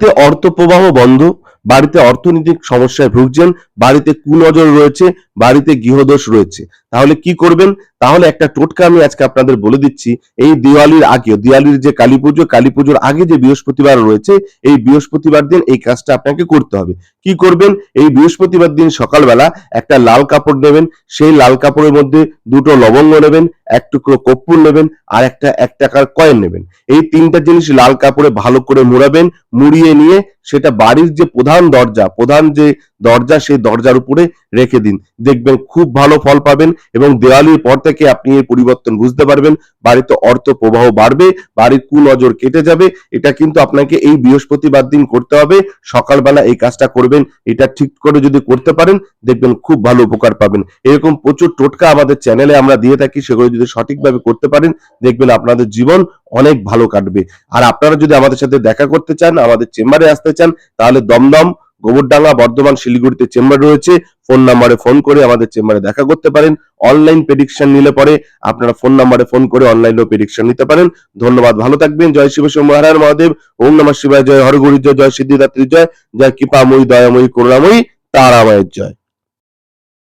বাড়িতে অর্থ প্রবাহ বন্ধ, বাড়িতে অর্থনৈতিক সমস্যায় ভুগছেন, বাড়িতে কুনজর রয়েছে, বাড়িতে গৃহদোষ রয়েছে। তাহলে কি করবেন? তাহলে একটা টোটকা আমি আজকে আপনাদের বলে দিচ্ছি, এই দিওয়ালির আগে দিওয়ালির যে কালী পুজো, কালী পুজোর আগে যে বৃহস্পতিবার রয়েছে, এই বৃহস্পতিবার দিন এই কাজটা আপনাকে করতে হবে। কি করবেন? এই বৃহস্পতিবার দিন সকালবেলা একটা লাল কাপড় নেবেন। সেই লাল কাপড়ের মধ্যে দুটো লবঙ্গ নেবেন, এক টুকরো কর্পূর নেবেন আর একটা এক টাকার কয়েন নেবেন। এই তিনটা জিনিস লাল কাপড়ে ভালো করে মুড়াবেন, মুড়িয়ে নিয়ে সেটা বাড়ির যে প্রধান দরজা, প্রধান যে দরজা সেই দরজার উপরে রেখে দিন। দেখবেন খুব ভালো ফল পাবেন এবং দেওয়ালির পর থেকে আপনি এর পরিবর্তন বুঝতে পারবেন, বাড়িতে অর্থ প্রবাহ বাড়বে, বাড়ির কুনজর কেটে যাবে, এটা কিন্তু আপনাকে এই বৃহস্পতিবার দিন করতে হবে, সকালবেলা এই কাজটা করবেন, এটা ঠিক করে যদি করতে পারেন, দেখবেন খুব ভালো উপকার পাবেন। এরকম প্রচুর টোটকা আমাদের চ্যানেলে আমরা দিয়ে থাকি, সেগুলো যদি সঠিকভাবে করতে পারেন, দেখবেন আপনাদের জীবন অনেক ভালো কাটবে। আর আপনারা যদি আমাদের সাথে দেখা করতে চান, আমাদের চেম্বারে আসতে চান, তাহলে দমদম গোবরডাঙ্গা, বর্ধমান, শিলিগুড়িতে চেম্বার রয়েছে। ফোন নাম্বারে ফোন করে আমাদের চেম্বারে দেখা করতে পারেন। অনলাইন প্রেডিকশন নিলে পরে আপনারা ফোন নাম্বারে ফোন করে অনলাইনেও প্রেডিকশন নিতে পারেন। ধন্যবাদ, ভালো থাকবেন। জয় শিব শিব হর হর মহাদেব। ওম নমঃ শিবায়, জয় হরগুড়ি জয় জয় সিদ্ধিদাত্রী জয়। জয় কৃপাময়ী দয়াময়ী, করুণাময়ী, তারাময়ের জয়।